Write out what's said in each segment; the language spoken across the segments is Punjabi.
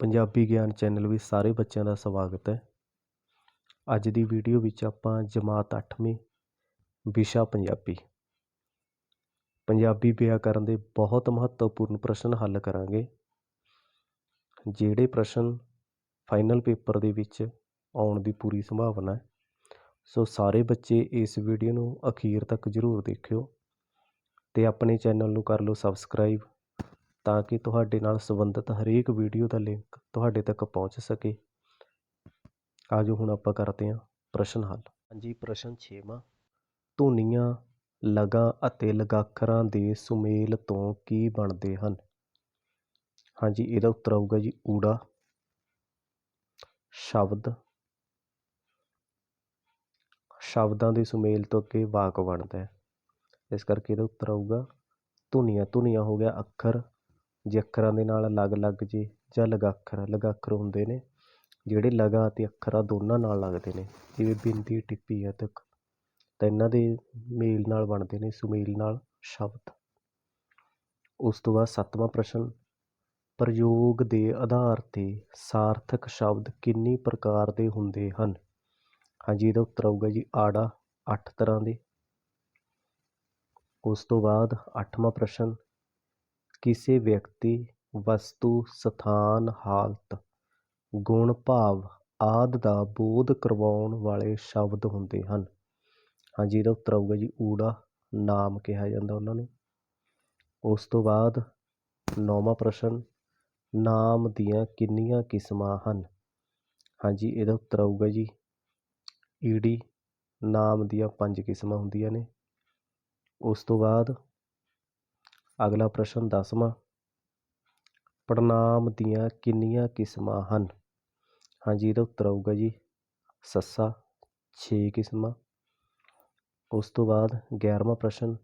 ਪੰਜਾਬੀ ਗਿਆਨ ਚੈਨਲ ਵਿੱਚ ਸਾਰੇ ਬੱਚਿਆਂ ਦਾ ਸਵਾਗਤ ਹੈ। ਅੱਜ ਦੀ ਵੀਡੀਓ ਵਿੱਚ ਆਪਾਂ ਜਮਾਤ 8ਵੀਂ ਵਿਸ਼ਾ ਪੰਜਾਬੀ ਪੰਜਾਬੀ ਵਿਆਕਰਨ ਦੇ ਬਹੁਤ ਮਹੱਤਵਪੂਰਨ ਪ੍ਰਸ਼ਨ ਹੱਲ ਕਰਾਂਗੇ। ਜਿਹੜੇ ਪ੍ਰਸ਼ਨ ਫਾਈਨਲ ਪੇਪਰ ਦੇ ਵਿੱਚ ਆਉਣ ਦੀ ਪੂਰੀ ਸੰਭਾਵਨਾ ਹੈ, ਸੋ ਸਾਰੇ ਬੱਚੇ ਇਸ ਵੀਡੀਓ ਨੂੰ ਅਖੀਰ ਤੱਕ ਜ਼ਰੂਰ ਦੇਖਿਓ ਤੇ ਆਪਣੇ ਚੈਨਲ ਨੂੰ ਕਰ ਲਓ ਸਬਸਕ੍ਰਾਈਬ ਤਾਂ ਕਿ ਤੁਹਾਡੇ ਨਾਲ ਸੰਬੰਧਿਤ ਹਰੇਕ ਵੀਡੀਓ ਦਾ ਲਿੰਕ ਤੁਹਾਡੇ ਤੱਕ ਪਹੁੰਚ ਸਕੇ। ਆਜੋ ਹੁਣ ਆਪਾਂ ਕਰਦੇ ਹਾਂ ਪ੍ਰਸ਼ਨ ਹੱਲ। ਹਾਂਜੀ, ਪ੍ਰਸ਼ਨ 6ਵਾਂ ਧੁਨੀਆਂ, ਲਗਾਂ ਅਤੇ ਲਗਾਖਰਾਂ ਦੇ ਸੁਮੇਲ ਤੋਂ ਕੀ ਬਣਦੇ ਹਨ? ਹਾਂਜੀ, ਇਹਦਾ ਉੱਤਰ ਆਊਗਾ ਜੀ ਊੜਾ, ਸ਼ਬਦ, ਸ਼ਬਦਾਂ ਦੇ ਸੁਮੇਲ ਤੋਂ ਅੱਗੇ ਵਾਕ ਬਣਦਾ ਹੈ। ਇਸ ਕਰਕੇ ਇਹਦਾ ਉੱਤਰ ਆਊਗਾ ਧੁਨੀਆਂ। ਧੁਨੀਆਂ ਹੋ ਗਿਆ ਅੱਖਰ ਜੇ ਅੱਖਰਾਂ ਦੇ ਨਾਲ ਅਲੱਗ-ਅਲੱਗ ਜੇ ਜਾਂ ਲਗਾਖਰ ਲਗਾਖਰ ਹੁੰਦੇ ਨੇ, ਜਿਹੜੇ ਲਗਾ ਅਤੇ ਅੱਖਰਾਂ ਦੋਨਾਂ ਨਾਲ ਲੱਗਦੇ ਨੇ, ਜਿਵੇਂ ਬਿੰਦੀ, ਟਿੱਪੀ, ਅਦਕ, ਤਾਂ ਇਹਨਾਂ ਦੇ ਮੇਲ ਨਾਲ ਬਣਦੇ ਨੇ, ਸੁਮੇਲ ਨਾਲ ਸ਼ਬਦ। ਉਸ ਤੋਂ ਬਾਅਦ ਸੱਤਵਾਂ ਪ੍ਰਸ਼ਨ, ਪ੍ਰਯੋਗ ਦੇ ਆਧਾਰ ਤੇ ਸਾਰਥਕ ਸ਼ਬਦ ਕਿੰਨੀ ਪ੍ਰਕਾਰ ਦੇ ਹੁੰਦੇ ਹਨ? ਹਾਂਜੀ ਇਹਦਾ ਉੱਤਰ ਆਊਗਾ ਜੀ ਆੜਾ 8 ਤਰ੍ਹਾਂ ਦੇ। ਉਸ ਤੋਂ ਬਾਅਦ 8ਵਾਂ ਪ੍ਰਸ਼ਨ ਕਿਸੇ ਵਿਅਕਤੀ, ਵਸਤੂ, ਸਥਾਨ, ਹਾਲਤ, ਗੁਣ, ਭਾਵ ਆਦਿ ਦਾ ਬੋਧ ਕਰਵਾਉਣ ਵਾਲੇ ਸ਼ਬਦ ਹੁੰਦੇ ਹਨ। ਹਾਂਜੀ, ਇਹਦਾ ਉੱਤਰ ਆਊਗਾ ਜੀ, ਊੜਾ ਨਾਮ ਕਿਹਾ ਜਾਂਦਾ ਉਹਨਾਂ ਨੂੰ। ਉਸ ਤੋਂ ਬਾਅਦ ਨੌਵਾਂ ਪ੍ਰਸ਼ਨ, ਨਾਮ ਦੀਆਂ ਕਿੰਨੀਆਂ ਕਿਸਮਾਂ ਹਨ? ਹਾਂਜੀ, ਇਹਦਾ ਉੱਤਰ ਆਊਗਾ ਜੀ, ਈੜੀ, ਨਾਮ ਦੀਆਂ ਪੰਜ ਕਿਸਮਾਂ ਹੁੰਦੀਆਂ ਨੇ। ਉਸ ਤੋਂ ਬਾਅਦ ਅਗਲਾ ਪ੍ਰਸ਼ਨ ਦਸਵਾਂ। ਪੜਨਾਮ ਦੀਆਂ ਕਿੰਨੀਆਂ ਕਿਸਮਾਂ ਹਨ? ਹਾਂਜੀ, ਇਹਦਾ ਉੱਤਰ ਆਊਗਾ ਜੀ, ਸੱਸਾ 6 ਕਿਸਮਾਂ। ਉਸ ਤੋਂ ਬਾਅਦ 11ਵਾਂ ਪ੍ਰਸ਼ਨ,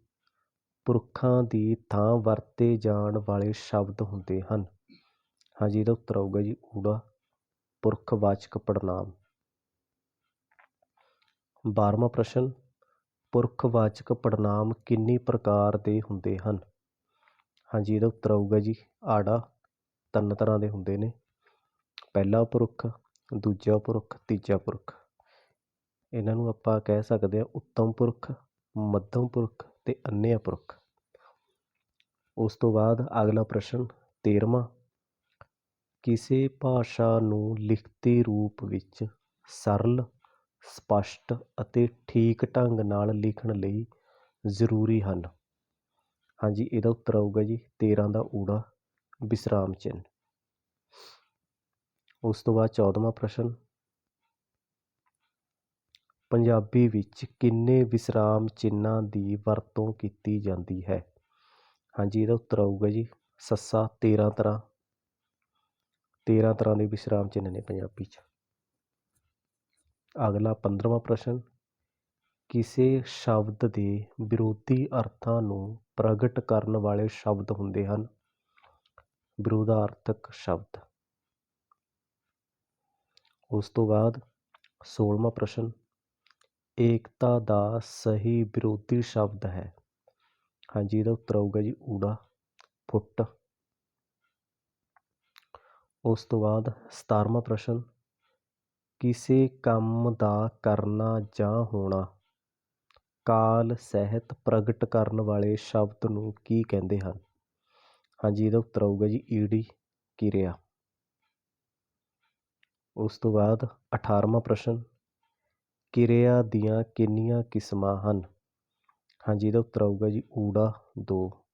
ਪੁਰਖਾਂ ਦੀ ਥਾਂ ਵਰਤੇ ਜਾਣ ਵਾਲੇ ਸ਼ਬਦ ਹੁੰਦੇ ਹਨ। ਹਾਂਜੀ, ਇਹਦਾ ਉੱਤਰ ਆਊਗਾ ਜੀ, ਊੜਾ ਪੁਰਖਵਾਚਕ ਪੜਨਾਮ 12ਵਾਂ ਪ੍ਰਸ਼ਨ ਪੁਰਖਵਾਚਕ ਪੜਨਾਮ ਕਿੰਨੀ ਪ੍ਰਕਾਰ ਦੇ ਹੁੰਦੇ ਹਨ? ਹਾਂਜੀ, ਇਹਦਾ ਉੱਤਰ ਆਊਗਾ ਜੀ, ਆੜਾ ਤਿੰਨ ਤਰ੍ਹਾਂ ਦੇ ਹੁੰਦੇ ਨੇ। ਪਹਿਲਾ ਪੁਰਖ ਦੂਜਾ ਪੁਰਖ ਤੀਜਾ ਪੁਰਖ ਇਹਨਾਂ ਨੂੰ ਆਪਾਂ ਕਹਿ ਸਕਦੇ ਹਾਂ ਉੱਤਮ ਪੁਰਖ, ਮੱਧਮ ਪੁਰਖ ਅਤੇ ਅੰਨ੍ਹਿਆ ਪੁਰਖ। ਉਸ ਤੋਂ ਬਾਅਦ ਅਗਲਾ ਪ੍ਰਸ਼ਨ 13ਵਾਂ ਕਿਸੇ ਭਾਸ਼ਾ ਨੂੰ ਲਿਖਤੀ ਰੂਪ ਵਿੱਚ ਸਰਲ, ਸਪਸ਼ਟ ਅਤੇ ਠੀਕ ਢੰਗ ਨਾਲ ਲਿਖਣ ਲਈ ਜ਼ਰੂਰੀ ਹਨ। ਹਾਂਜੀ, ਇਹਦਾ ਉੱਤਰ ਆਊਗਾ ਜੀ 13 ਦਾ ਊੜਾ ਵਿਸਰਾਮ ਚਿੰਨ ਉਸ ਤੋਂ ਬਾਅਦ 14ਵਾਂ ਪ੍ਰਸ਼ਨ। ਪੰਜਾਬੀ ਵਿੱਚ ਕਿੰਨੇ ਵਿਸਰਾਮ ਚਿੰਨ੍ਹਾਂ ਦੀ ਵਰਤੋਂ ਕੀਤੀ ਜਾਂਦੀ ਹੈ? ਹਾਂਜੀ, ਇਹਦਾ ਉੱਤਰ ਆਊਗਾ ਜੀ, ਸੱਸਾ 13 ਤਰ੍ਹਾਂ। 13 ਤਰ੍ਹਾਂ ਦੇ ਵਿਸਰਾਮ ਚਿੰਨ੍ਹ ਨੇ ਪੰਜਾਬੀ 'ਚ। ਅਗਲਾ 15ਵਾਂ ਪ੍ਰਸ਼ਨ। ਕਿਸੇ ਸ਼ਬਦ ਦੇ ਵਿਰੋਧੀ ਅਰਥਾਂ ਨੂੰ ਪ੍ਰਗਟ ਕਰਨ ਵਾਲੇ ਸ਼ਬਦ ਹੁੰਦੇ ਹਨ। ਵਿਰੋਧਾਰਥਕ ਸ਼ਬਦ। ਉਸ ਤੋਂ ਬਾਅਦ 16ਵਾਂ ਪ੍ਰਸ਼ਨ, ਏਕਤਾ ਦਾ ਸਹੀ ਵਿਰੋਧੀ ਸ਼ਬਦ ਹੈ। ਹਾਂਜੀ, ਇਹਦਾ ਉੱਤਰ ਆਊਗਾ ਜੀ ਊੜਾ ਫੁੱਟ ਉਸ ਤੋਂ ਬਾਅਦ 17ਵਾਂ ਪ੍ਰਸ਼ਨ, ਕਿਸੇ ਕੰਮ ਦਾ ਕਰਨਾ ਜਾਂ ਹੋਣਾ। ਕਾਲ ਸਹਿਤ ਪ੍ਰਗਟ ਕਰਨ ਵਾਲੇ ਸ਼ਬਦ ਨੂੰ ਕੀ ਕਹਿੰਦੇ ਹਨ? ਹਾਂਜੀ, ਇਹਦਾ ਉੱਤਰ ਆਊਗਾ ਜੀ, ਈੜੀ ਕਿਰਿਆ। ਉਸ ਤੋਂ ਬਾਅਦ 18ਵਾਂ ਪ੍ਰਸ਼ਨ, ਕਿਰਿਆ ਦੀਆਂ ਕਿੰਨੀਆਂ ਕਿਸਮਾਂ ਹਨ? ਹਾਂਜੀ, ਇਹਦਾ ਉੱਤਰ ਆਊਗਾ ਜੀ, ਊੜਾ ਦੋ।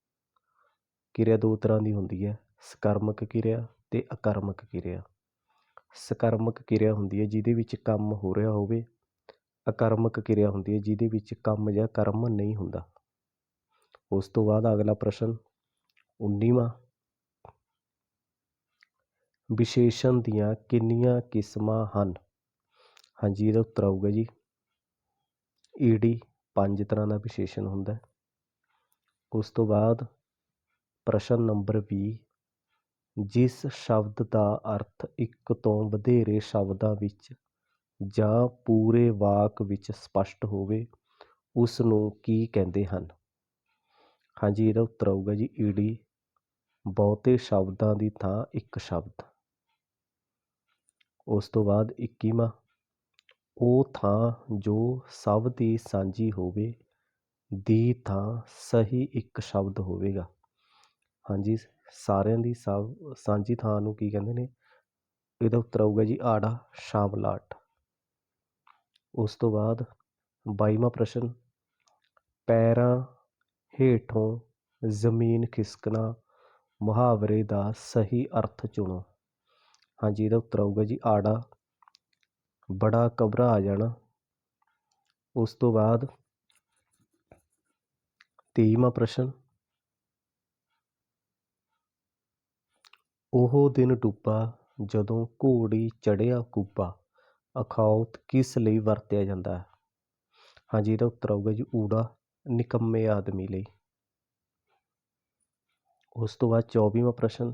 ਕਿਰਿਆ ਦੋ ਤਰ੍ਹਾਂ ਦੀ ਹੁੰਦੀ ਹੈ, ਸਕਰਮਕ ਕਿਰਿਆ ਤੇ ਅਕਰਮਕ ਕਿਰਿਆ। ਸਕਰਮਕ ਕਿਰਿਆ ਹੁੰਦੀ ਹੈ ਜਿਹਦੇ ਵਿੱਚ ਕੰਮ ਹੋ ਰਿਹਾ ਹੋਵੇ ਅਕਰਮਕ ਕਿਰਿਆ ਹੁੰਦੀ ਹੈ, ਜਿਹਦੇ ਵਿੱਚ ਕੰਮ ਜਾਂ ਕਰਮ ਨਹੀਂ ਹੁੰਦਾ। ਉਸ ਤੋਂ ਬਾਅਦ ਅਗਲਾ ਪ੍ਰਸ਼ਨ 19ਵਾਂ ਵਿਸ਼ੇਸ਼ਣ ਦੀਆਂ ਕਿੰਨੀਆਂ ਕਿਸਮਾਂ ਹਨ? ਹਾਂਜੀ, ਇਹਦਾ ਉੱਤਰ ਆਊਗਾ ਜੀ। ਈਡੀ, ਪੰਜ ਤਰ੍ਹਾਂ ਦਾ ਵਿਸ਼ੇਸ਼ਣ ਹੁੰਦਾ ਹੈ। ਉਸ ਤੋਂ ਬਾਅਦ ਪ੍ਰਸ਼ਨ ਨੰਬਰ 20 ਜਿਸ ਸ਼ਬਦ ਦਾ ਅਰਥ ਇੱਕ ਤੋਂ ਵਧੇਰੇ ਸ਼ਬਦਾਂ ਵਿੱਚ ਜਾਂ ਪੂਰੇ ਵਾਕ ਵਿੱਚ ਸਪਸ਼ਟ ਹੋਵੇ ਉਸ ਨੂੰ ਕੀ ਕਹਿੰਦੇ ਹਨ? ਹਾਂਜੀ, ਇਹਦਾ ਉੱਤਰ ਆਊਗਾ ਜੀ, ਈਡੀ, ਬਹੁਤੇ ਸ਼ਬਦਾਂ ਦੀ ਥਾਂ ਇੱਕ ਸ਼ਬਦ। ਉਸ ਤੋਂ ਬਾਅਦ 21ਵਾਂ ਉਹ ਥਾਂ ਜੋ ਸਭ ਦੀ ਸਾਂਝੀ ਹੋਵੇ, ਦੀ ਥਾਂ ਸਹੀ ਇੱਕ ਸ਼ਬਦ ਹੋਵੇਗਾ। ਹਾਂਜੀ, ਸਾਰਿਆਂ ਦੀ ਸਭ ਸਾਂਝੀ ਥਾਂ ਨੂੰ ਕੀ ਕਹਿੰਦੇ ਨੇ? ਇਹਦਾ ਉੱਤਰ ਆਊਗਾ ਜੀ, ਆੜਾ ਸ਼ਾਮਲਾਟ ਉਸ ਤੋਂ ਬਾਅਦ 22ਵਾਂ ਪ੍ਰਸ਼ਨ ਪੈਰਾਂ ਹੇਠੋਂ ਜ਼ਮੀਨ ਖਿਸਕਣਾ, ਮੁਹਾਵਰੇ ਦਾ ਸਹੀ ਅਰਥ ਚੁਣੋ। ਹਾਂਜੀ, ਇਹਦਾ ਉੱਤਰ ਆਊਗਾ ਜੀ, ਆੜਾ। ਬੜਾ ਘਬਰਾ ਜਾਣਾ। ਉਸ ਤੋਂ ਬਾਅਦ 23ਵਾਂ ਪ੍ਰਸ਼ਨ ਉਹ ਦਿਨ ਡੁੱਬਾ ਜਦੋਂ ਘੋੜੀ ਚੜਿਆ ਕੁੱਬਾ ਅਖੌਤ ਕਿਸ ਲਈ ਵਰਤਿਆ ਜਾਂਦਾ ਹੈ? ਹਾਂਜੀ ਇਹਦਾ ਉੱਤਰ ਆਊਗਾ ਜੀ, ਊੜਾ, ਨਿਕੰਮੇ ਆਦਮੀ ਲਈ। ਉਸ ਤੋਂ ਬਾਅਦ 24ਵਾਂ ਪ੍ਰਸ਼ਨ,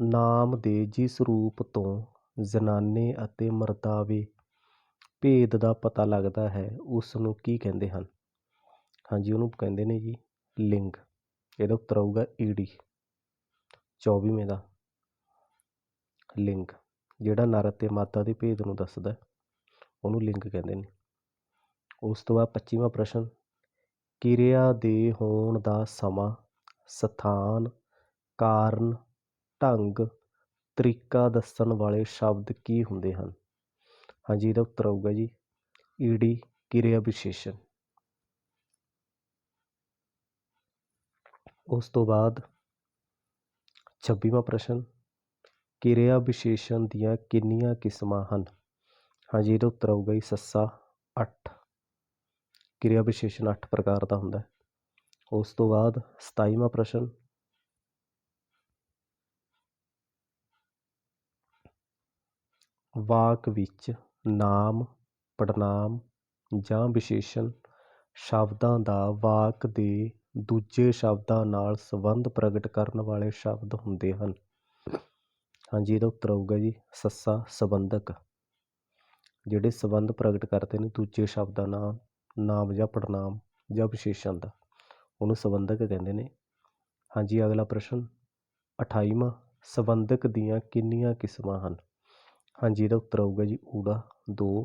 ਨਾਮ ਦੇ ਜਿਸ ਰੂਪ ਤੋਂ ਜ਼ਨਾਨੇ ਅਤੇ ਮਰਦਾਵੇ ਭੇਦ ਦਾ ਪਤਾ ਲੱਗਦਾ ਹੈ ਉਸ ਨੂੰ ਕੀ ਕਹਿੰਦੇ ਹਨ? ਹਾਂਜੀ, ਉਹਨੂੰ ਕਹਿੰਦੇ ਨੇ ਜੀ, ਲਿੰਗ। ਇਹਦਾ ਉੱਤਰ ਆਊਗਾ ਈੜੀ। 24ਵੇਂ ਦਾ, ਲਿੰਗ। ਜਿਹੜਾ ਨਰ ਅਤੇ ਮਾਦਾ ਦੇ ਭੇਦ ਨੂੰ ਦੱਸਦਾ ਉਹਨੂੰ ਲਿੰਗ ਕਹਿੰਦੇ ਨੇ। ਉਸ ਤੋਂ ਬਾਅਦ 25ਵਾਂ ਪ੍ਰਸ਼ਨ, ਕਿਰਿਆ ਦੇ ਹੋਣ ਦਾ ਸਮਾਂ, ਸਥਾਨ, ਕਾਰਨ, ਢੰਗ, ਤਰੀਕਾ ਦੱਸਣ ਵਾਲੇ ਸ਼ਬਦ ਕੀ ਹੁੰਦੇ ਹਨ? ਹਾਂਜੀ, ਇਹਦਾ ਉੱਤਰ ਆਊਗਾ ਜੀ ਈੜੀ ਕਿਰਿਆ ਵਿਸ਼ੇਸ਼ਣ। ਉਸ ਤੋਂ ਬਾਅਦ 26ਵਾਂ ਪ੍ਰਸ਼ਨ ਕਿਰਿਆ ਵਿਸ਼ੇਸ਼ਣ ਦੀਆਂ ਕਿੰਨੀਆਂ ਕਿਸਮਾਂ ਹਨ? ਹਾਂਜੀ, ਇਹਦਾ ਉੱਤਰ ਆਊਗਾ ਜੀ ਸੱਸਾ 8 ਕਿਰਿਆ ਵਿਸ਼ੇਸ਼ਣ 8 ਪ੍ਰਕਾਰ ਦਾ ਹੁੰਦਾ ਹੈ। ਉਸ ਤੋਂ ਬਾਅਦ 27ਵਾਂ ਪ੍ਰਸ਼ਨ। ਵਾਕ ਵਿੱਚ ਨਾਮ ਪੜਨਾਮ ਜਾਂ ਵਿਸ਼ੇਸ਼ਣ ਸ਼ਬਦਾਂ ਦਾ ਵਾਕ ਦੇ ਦੂਜੇ ਸ਼ਬਦਾਂ ਨਾਲ ਸੰਬੰਧ ਪ੍ਰਗਟ ਕਰਨ ਵਾਲੇ ਸ਼ਬਦ ਹੁੰਦੇ ਹਨ। ਹਾਂਜੀ, ਇਹਦਾ ਉੱਤਰ ਆਊਗਾ ਜੀ, ਸੱਸਾ ਸੰਬੰਧਕ। ਜਿਹੜੇ ਸੰਬੰਧ ਪ੍ਰਗਟ ਕਰਦੇ ਨੇ, ਦੂਜੇ ਸ਼ਬਦਾਂ ਨਾਲ, ਨਾਮ ਜਾਂ ਪੜਨਾਮ ਜਾਂ ਵਿਸ਼ੇਸ਼ਣ ਦਾ, ਉਹਨੂੰ ਸੰਬੰਧਕ ਕਹਿੰਦੇ ਨੇ। ਹਾਂਜੀ, ਅਗਲਾ ਪ੍ਰਸ਼ਨ 28ਵਾਂ ਸੰਬੰਧਕ ਦੀਆਂ ਕਿੰਨੀਆਂ ਕਿਸਮਾਂ ਹਨ? ਹਾਂਜੀ, ਇਹਦਾ ਉੱਤਰ ਆਊਗਾ ਜੀ, ਊੜਾ 2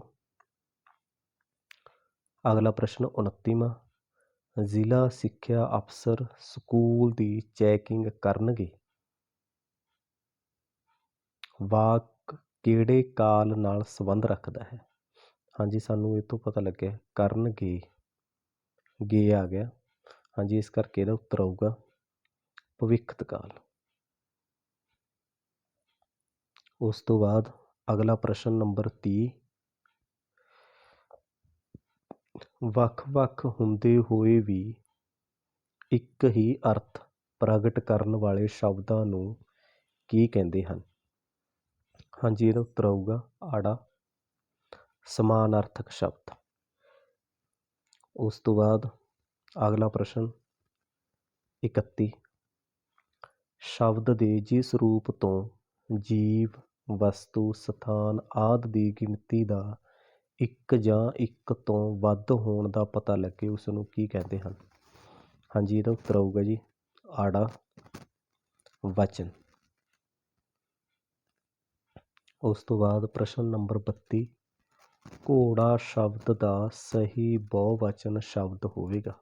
ਅਗਲਾ ਪ੍ਰਸ਼ਨ 29ਵਾਂ ਜ਼ਿਲ੍ਹਾ ਸਿੱਖਿਆ ਅਫਸਰ ਸਕੂਲ ਦੀ ਚੈਕਿੰਗ ਕਰਨਗੇ। ਵਾਕ ਕਿਹੜੇ ਕਾਲ ਨਾਲ ਸੰਬੰਧ ਰੱਖਦਾ ਹੈ? ਹਾਂਜੀ, ਸਾਨੂੰ ਇਹ ਤੋਂ ਪਤਾ ਲੱਗਿਆ ਕਰਨਗੇ ਗੇ। ਆ ਗਿਆ। ਹਾਂਜੀ, ਇਸ ਕਰਕੇ ਇਹਦਾ ਉੱਤਰ ਆਊਗਾ। ਭਵਿੱਖਤ ਕਾਲ। ਉਸ ਤੋਂ ਬਾਅਦ ਅਗਲਾ ਪ੍ਰਸ਼ਨ ਨੰਬਰ 30 ਵੱਖ-ਵੱਖ ਹੁੰਦੇ ਹੋਏ ਵੀ ਇੱਕ ਹੀ ਅਰਥ ਪ੍ਰਗਟ ਕਰਨ ਵਾਲੇ ਸ਼ਬਦਾਂ ਨੂੰ ਕੀ ਕਹਿੰਦੇ ਹਨ? ਹਾਂਜੀ, ਇਹਦਾ ਉੱਤਰ ਆਊਗਾ ਆੜਾ, ਸਮਾਨਾਰਥਕ ਸ਼ਬਦ। ਉਸ ਤੋਂ ਬਾਅਦ ਅਗਲਾ ਪ੍ਰਸ਼ਨ 31 ਸ਼ਬਦ ਦੇ ਜਿਸ ਰੂਪ ਤੋਂ ਜੀਵ, ਵਸਤੂ, ਸਥਾਨ ਆਦਿ ਦੀ ਗਿਣਤੀ ਦਾ ਇੱਕ ਜਾਂ ਇੱਕ ਤੋਂ ਵੱਧ ਹੋਣ ਦਾ ਪਤਾ ਲੱਗੇ ਉਸ ਨੂੰ ਕੀ ਕਹਿੰਦੇ ਹਨ? ਹਾਂਜੀ, ਇਹਦਾ ਉੱਤਰ ਆਊਗਾ ਜੀ, ਆੜਾ, ਵਚਨ। ਉਸ ਤੋਂ ਬਾਅਦ ਪ੍ਰਸ਼ਨ ਨੰਬਰ 32 ਘੋੜਾ ਸ਼ਬਦ ਦਾ ਸਹੀ ਬਹੁਵਚਨ ਸ਼ਬਦ ਹੋਵੇਗਾ।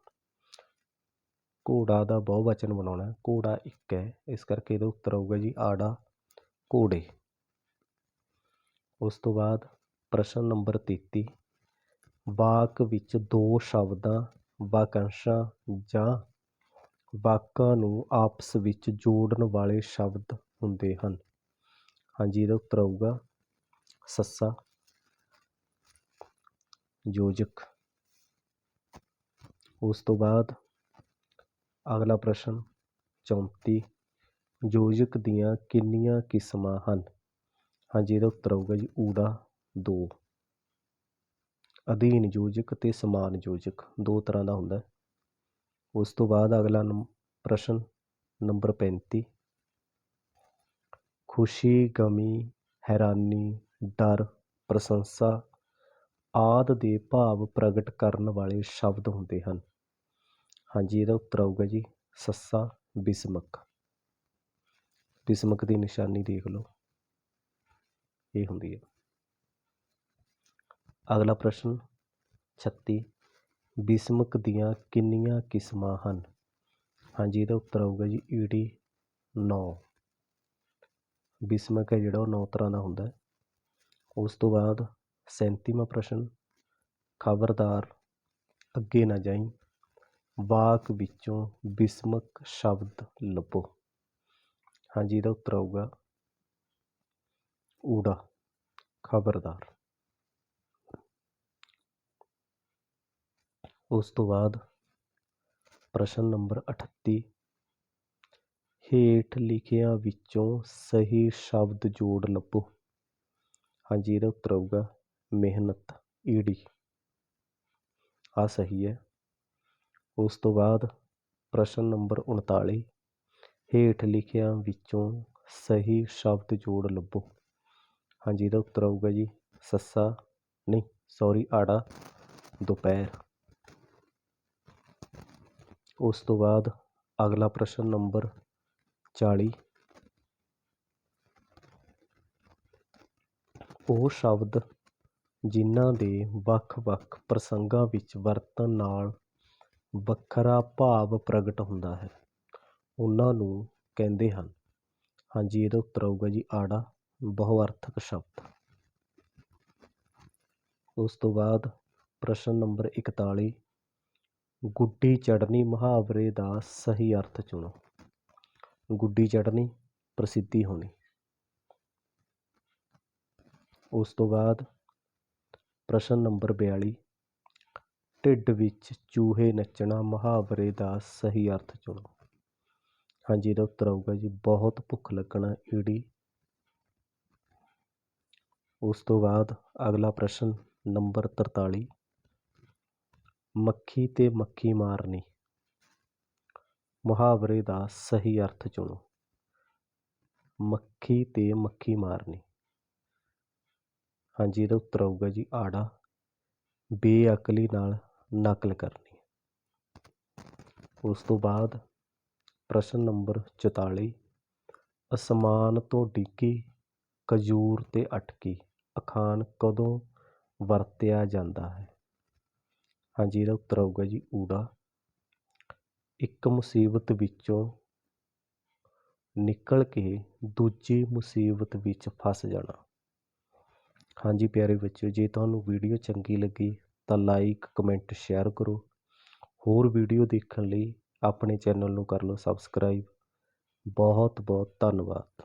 ਘੋੜਾ ਦਾ ਬਹੁਵਚਨ ਬਣਾਉਣਾ ਘੋੜਾ ਇੱਕ ਹੈ। ਇਸ ਕਰਕੇ ਇਹਦਾ ਉੱਤਰ ਆਊਗਾ ਜੀ ਆੜਾ ਘੋੜੇ। ਉਸ ਤੋਂ ਬਾਅਦ ਪ੍ਰਸ਼ਨ ਨੰਬਰ 33 ਵਾਕ ਵਿੱਚ ਦੋ ਸ਼ਬਦਾਂ, ਵਾਕੰਸ਼ਾਂ ਜਾਂ ਵਾਕਾਂ ਨੂੰ ਆਪਸ ਵਿੱਚ ਜੋੜਨ ਵਾਲੇ ਸ਼ਬਦ ਹੁੰਦੇ ਹਨ। ਹਾਂਜੀ, ਇਹਦਾ ਉੱਤਰ ਆਊਗਾ। ਸੱਸਾ। ਯੋਜਕ। ਉਸ ਤੋਂ ਬਾਅਦ ਅਗਲਾ ਪ੍ਰਸ਼ਨ 34 ਯੋਜਕ ਦੀਆਂ ਕਿੰਨੀਆਂ ਕਿਸਮਾਂ ਹਨ? ਹਾਂਜੀ, ਇਹਦਾ ਉੱਤਰ ਆਊਗਾ ਜੀ ਊੜਾ 2 ਅਧੀਨ ਯੋਜਕ ਤੇ ਸਮਾਨ ਯੋਜਕ, ਦੋ ਤਰ੍ਹਾਂ ਦਾ ਹੁੰਦਾ ਉਸ ਤੋਂ ਬਾਅਦ ਅਗਲਾ ਨੰ- ਪ੍ਰਸ਼ਨ ਨੰਬਰ 35 ਖੁਸ਼ੀ, ਗਮੀ, ਹੈਰਾਨੀ, ਡਰ, ਪ੍ਰਸ਼ੰਸਾ ਆਦਿ ਦੇ ਭਾਵ ਪ੍ਰਗਟ ਕਰਨ ਵਾਲੇ ਸ਼ਬਦ ਹੁੰਦੇ ਹਨ। ਹਾਂਜੀ, ਇਹਦਾ ਉੱਤਰ ਆਊਗਾ ਜੀ, ਸੱਸਾ ਬਿਸਮਕ। ਬਿਸਮਕ ਦੀ ਨਿਸ਼ਾਨੀ ਦੇਖ ਲਓ। ਇਹ ਹੁੰਦੀ ਹੈ। ਅਗਲਾ ਪ੍ਰਸ਼ਨ 36 ਬਿਸਮਕ ਦੀਆਂ ਕਿੰਨੀਆਂ ਕਿਸਮਾਂ ਹਨ? ਹਾਂਜੀ, ਇਹਦਾ ਉੱਤਰ ਆਊਗਾ ਜੀ, ਈਡੀ 9 ਬਿਸਮਕ ਹੈ ਜਿਹੜਾ ਉਹ ਨੌ ਤਰ੍ਹਾਂ ਦਾ ਹੁੰਦਾ ਉਸ ਤੋਂ ਬਾਅਦ 37ਵਾਂ ਪ੍ਰਸ਼ਨ, ਖਬਰਦਾਰ, ਅੱਗੇ ਨਾ ਜਾਈਂ, ਵਾਕ ਵਿੱਚੋਂ ਬਿਸਮਕ ਸ਼ਬਦ ਲੱਭੋ। ਹਾਂਜੀ, ਇਹਦਾ ਉੱਤਰ ਆਊਗਾ, ਊੜਾ, ਖਬਰਦਾਰ। ਉਸ ਤੋਂ ਬਾਅਦ ਪ੍ਰਸ਼ਨ ਨੰਬਰ 38 ਹੇਠ ਲਿਖਿਆਂ ਵਿੱਚੋਂ ਸਹੀ ਸ਼ਬਦ ਜੋੜ ਲੱਭੋ। ਹਾਂਜੀ, ਇਹਦਾ ਉੱਤਰ ਆਊਗਾ, ਮਿਹਨਤ, ਈੜੀ। ਆ ਸਹੀ ਹੈ। ਉਸ ਤੋਂ ਬਾਅਦ ਪ੍ਰਸ਼ਨ ਨੰਬਰ 39 ਹੇਠ ਲਿਖਿਆਂ ਵਿੱਚੋਂ ਸਹੀ ਸ਼ਬਦ ਜੋੜ ਲੱਭੋ। ਹਾਂਜੀ, ਇਹਦਾ ਉੱਤਰ ਆਊਗਾ ਜੀ, ਸੱਸਾ, ਨਹੀਂ, ਸੌਰੀ, ਆੜਾ, ਦੁਪਹਿਰ। ਉਸ ਤੋਂ ਬਾਅਦ ਅਗਲਾ ਪ੍ਰਸ਼ਨ ਨੰਬਰ 40 ਉਹ ਸ਼ਬਦ ਜਿਨ੍ਹਾਂ ਦੇ ਵੱਖ-ਵੱਖ ਪ੍ਰਸੰਗਾਂ ਵਿੱਚ ਵਰਤਣ ਨਾਲ ਵੱਖਰਾ ਭਾਵ ਪ੍ਰਗਟ ਹੁੰਦਾ ਹੈ, ਉਹਨਾਂ ਨੂੰ ਕਹਿੰਦੇ ਹਨ। ਹਾਂਜੀ, ਇਹਦਾ ਉੱਤਰ ਆਊਗਾ ਜੀ, ਆੜਾ, ਬਹੁਅਰਥਕ ਸ਼ਬਦ। ਉਸ ਤੋਂ ਬਾਅਦ ਪ੍ਰਸ਼ਨ ਨੰਬਰ 41 ਗੁੱਡੀ ਚੜ੍ਹਨੀ ਮੁਹਾਵਰੇ ਦਾ ਸਹੀ ਅਰਥ ਚੁਣੋ। ਗੁੱਡੀ ਚੜ੍ਹਨੀ ਪ੍ਰਸਿੱਧੀ ਹੋਣੀ। ਉਸ ਤੋਂ ਬਾਅਦ ਪ੍ਰਸ਼ਨ ਨੰਬਰ 42 ਢਿੱਡ ਵਿੱਚ ਚੂਹੇ ਨੱਚਣਾ ਮੁਹਾਵਰੇ ਦਾ ਸਹੀ ਅਰਥ ਚੁਣੋ। ਹਾਂਜੀ, ਇਹਦਾ ਉੱਤਰ ਆਊਗਾ ਜੀ, ਬਹੁਤ ਭੁੱਖ ਲੱਗਣਾ ਈੜੀ। ਉਸ ਤੋਂ ਬਾਅਦ ਅਗਲਾ ਪ੍ਰਸ਼ਨ ਨੰਬਰ 43 ਮੱਖੀ ਤੇ ਮੱਖੀ ਮਾਰਨੀ। ਮੁਹਾਵਰੇ ਦਾ ਸਹੀ ਅਰਥ ਚੁਣੋ। ਮੱਖੀ ਤੇ ਮੱਖੀ ਮਾਰਨੀ। ਹਾਂਜੀ, ਇਹਦਾ ਉੱਤਰ ਆਊਗਾ ਜੀ, ਆੜਾ। ਬੇਅਕਲੀ ਨਾਲ ਨਕਲ ਕਰਨੀ। ਉਸ ਤੋਂ ਬਾਅਦ ਪ੍ਰਸ਼ਨ ਨੰਬਰ 44 ਅਸਮਾਨ ਤੋਂ ਡਿੱਗੀ, ਖਜੂਰ ਤੇ ਅਟਕੀ, ਅਖਾਣ ਕਦੋਂ ਵਰਤਿਆ ਜਾਂਦਾ ਹੈ? ਹਾਂਜੀ, ਇਹਦਾ ਉੱਤਰ ਆਊਗਾ ਜੀ, ਊੜਾ। ਇੱਕ ਮੁਸੀਬਤ ਵਿੱਚੋਂ ਨਿਕਲ ਕੇ ਦੂਜੀ ਮੁਸੀਬਤ ਵਿੱਚ ਫਸ ਜਾਣਾ। ਹਾਂਜੀ ਪਿਆਰੇ ਬੱਚਿਓ, ਜੇ ਤੁਹਾਨੂੰ ਵੀਡੀਓ ਚੰਗੀ ਲੱਗੀ ਤਾਂ ਲਾਈਕ ਕਮੈਂਟ ਸ਼ੇਅਰ ਕਰੋ। ਹੋਰ ਵੀਡੀਓ ਦੇਖਣ ਲਈ ਆਪਣੇ ਚੈਨਲ ਨੂੰ ਕਰ ਲਓ ਸਬਸਕ੍ਰਾਈਬ ਬਹੁਤ ਬਹੁਤ ਧੰਨਵਾਦ।